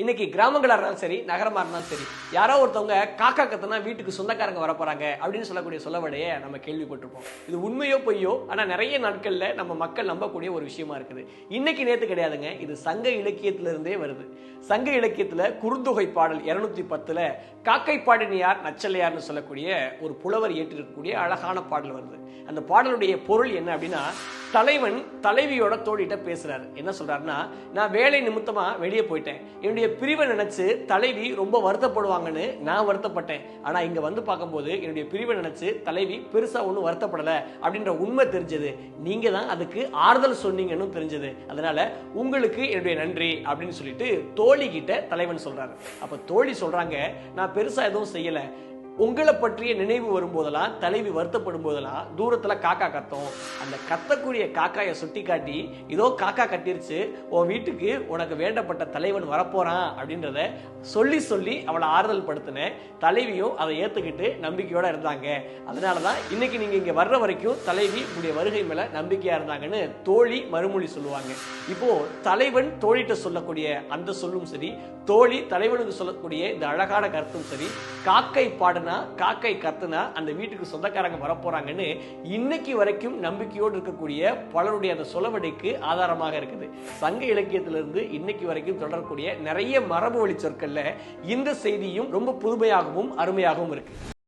இன்னைக்கு கிராமங்களா இருந்தாலும் சரி நகரமா இருந்தாலும் சரி யாரோ ஒருத்தவங்க காக்கா கத்துனா வீட்டுக்கு சொந்தக்காரங்க வர அப்படின்னு சொல்லக்கூடிய சொல்லவடைய நம்ம கேள்விப்பட்டிருப்போம். இது உண்மையோ பொய்யோ ஆனா நிறைய நாட்கள்ல நம்ம மக்கள் நம்பக்கூடிய ஒரு விஷயமா இருக்குது. இன்னைக்கு நேத்து கிடையாதுங்க இது சங்க இலக்கியத்துல இருந்தே வருது. சங்க இலக்கியத்துல குறுந்தொகை பாடல் இருநூத்தி பத்துல காக்கை பாடினியார் நச்சலையார்னு சொல்லக்கூடிய ஒரு புலவர் ஏற்றிருக்கக்கூடிய அழகான பாடல் வருது. அந்த பாடலுடைய பொருள் என்ன அப்படின்னா தலைவன் தலைவியோட தோழிட்ட பேசுறாரு. என்ன சொல்றாருன்னா நான் வேலை நிமித்தமா வெளியே போயிட்டேன். என்னுடைய பிரிவை நினைச்சு தலைவி ரொம்ப வருத்தப்படுவாங்கன்னு நான் வருத்தப்பட்டேன். ஆனா இங்க வந்து பார்க்கும்போது என்னுடைய பிரிவை நினைச்சு தலைவி பெருசா ஒன்றும் வருத்தப்படல அப்படின்ற உண்மை தெரிஞ்சது. நீங்க தான் அதுக்கு ஆறுதல் சொன்னீங்கன்னு தெரிஞ்சது. அதனால உங்களுக்கு என்னுடைய நன்றி அப்படின்னு சொல்லிட்டு தோழி கிட்ட தலைவன் சொல்றாரு. அப்ப தோழி சொல்றாங்க நான் பெருசா எதுவும் செய்யலை. உங்களை பற்றிய நினைவு வரும்போதெல்லாம் தலைவி வருத்தப்படும் போதெல்லாம் தூரத்துல காக்கா கத்தும். அந்த கத்தக்கூடிய காக்காயை சுட்டி காட்டி இதோ காக்கா கத்திருச்சு உன் வீட்டுக்கு உனக்கு வேண்டப்பட்ட தலைவன் வரப்போறான் அப்படின்றத சொல்லி சொல்லி அவளை ஆறுதல் படுத்தினேன். தலைவியும் அதை ஏத்துக்கிட்டு நம்பிக்கையோட இருந்தாங்க. அதனாலதான் இன்னைக்கு நீங்க இங்க வர்ற வரைக்கும் தலைவி உங்களுடைய வருகை மேல நம்பிக்கையா இருந்தாங்கன்னு தோழி மறுமொழி சொல்லுவாங்க. இப்போ தலைவன் தோழிட்ட சொல்லக்கூடிய அந்த சொல்லும் சரி தோழி தலைவனுக்கு சொல்லக்கூடிய இந்த அழகான கருத்தும் சரி காக்கை பாடின காக்கை கத்துனா அந்த வீட்டுக்கு சொந்தக்காரங்க வரப்போறாங்கன்னு இன்னைக்கு வரைக்கும் நம்பிக்கையோடு இருக்கக்கூடிய பலருடைய அந்த சொலவடைக்கு ஆதாரமாக இருக்குது. சங்க இலக்கியத்திலிருந்து இன்னைக்கு வரைக்கும் தொடரக்கூடிய நிறைய மரபு வழி சொற்கள்ல இந்த செய்தியும் ரொம்ப புதுமையாகவும் அருமையாகவும் இருக்கு.